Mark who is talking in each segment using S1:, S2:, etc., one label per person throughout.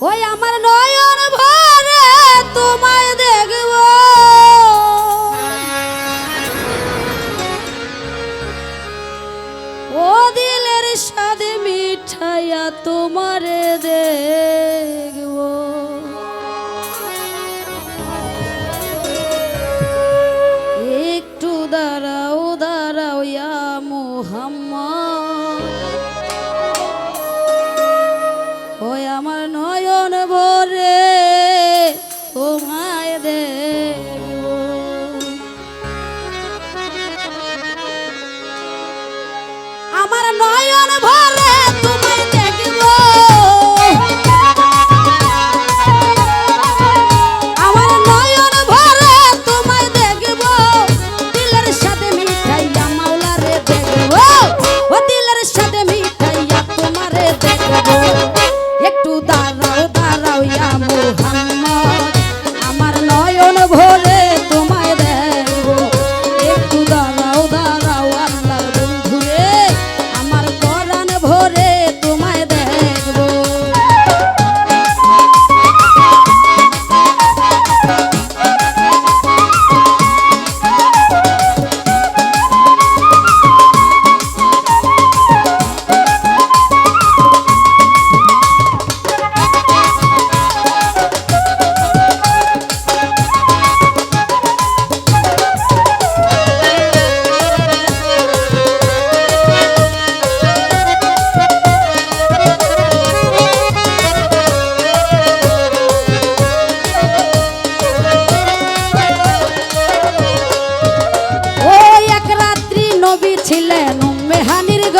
S1: ওই আমার নয় ভরে তোমায়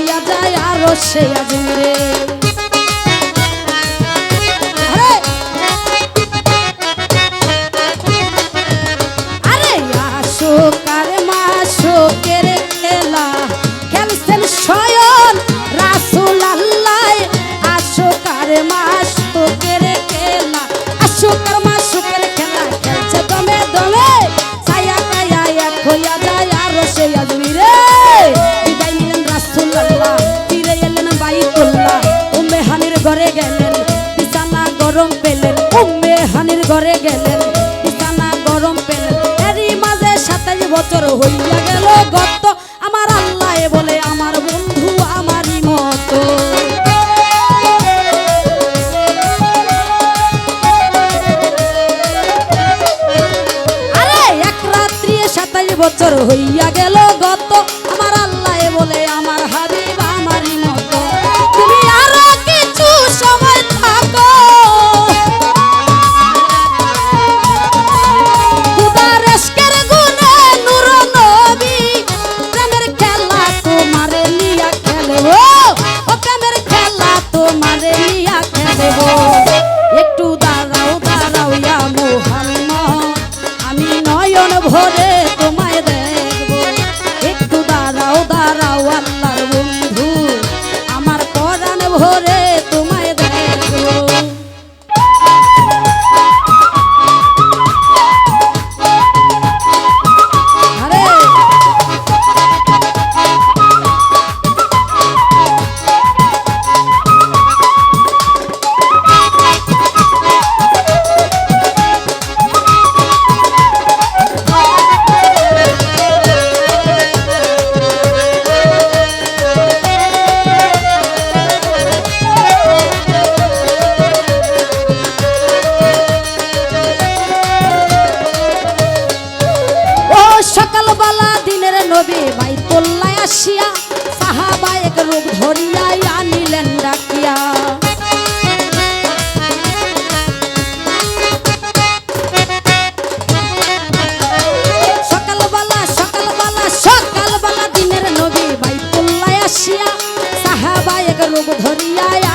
S1: হইয়া যায় আর সে আজমরে ঘরে গেলেন, বিছানা গরম পেলেন, উম্মে হানির ঘরে গেলেন, বিছানা গরম পেলেন। এরই মাঝে সাতাশ বছর হইয়া গেল, গত যাবো রূপ ধরিয়া